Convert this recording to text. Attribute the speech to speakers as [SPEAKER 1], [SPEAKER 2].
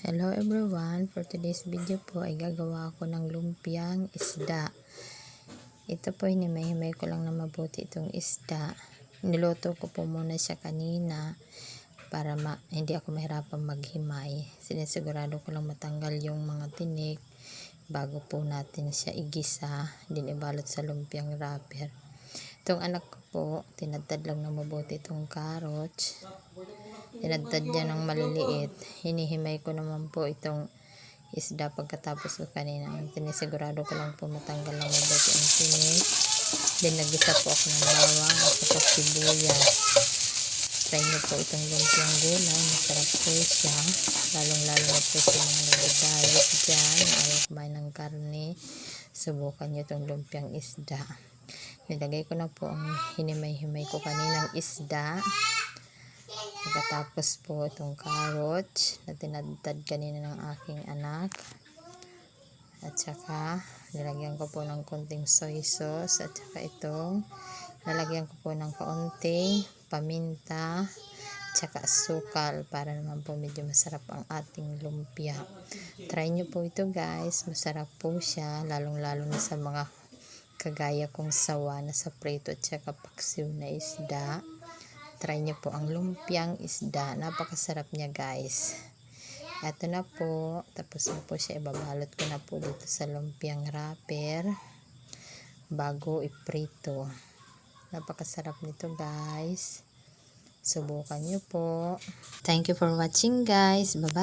[SPEAKER 1] Hello everyone, for today's video po ay gagawa ako ng lumpiang isda. Ito po hinimay-himay ko lang na mabuti itong isda. Niluto ko po muna siya kanina para ma hindi ako mahirapan maghimay. Sinisigurado ko lang matanggal yung mga tinik bago po natin siya igisa, din ibalot sa lumpiang wrapper. Itong anak ko po, tinadtad lang na mabuti itong carrots. Tinadtad niya ng maliliit. Hinihimay ko naman po itong isda pagkatapos ko kanina. Tinisigurado ko lang po matanggal ng mabuti ang tinik. Then nagisa po ako ng bawang at saka sibuyas. Try niyo po itong lumpiang gulay. Masarap po siya. Lalong-lalo na po sa mga nag-diet dyan. Ayaw kumain ng karne. Subukan niyo itong lumpiang isda. Nilagay ko na po ang hinimay-himay ko kaninang isda. Pagkatapos po itong carrots na tinadtad kanina ng aking anak. At saka nilagyan ko po ng konting soy sauce at saka itong lalagyan ko po ng kaunting paminta at saka asukal para naman po medyo masarap ang ating lumpia. Try nyo po ito guys. Masarap po siya lalong lalo na sa mga kagaya kong sawa na sa prito at saka paksiw na isda. Try nyo po ang lumpiang isda. Napakasarap niya guys. Ito na po. Tapos na po siya. Ibabalot ko na po dito sa lumpiang wrapper. Bago iprito. Napakasarap nito guys. Subukan nyo po. Thank you for watching guys. Bye-bye.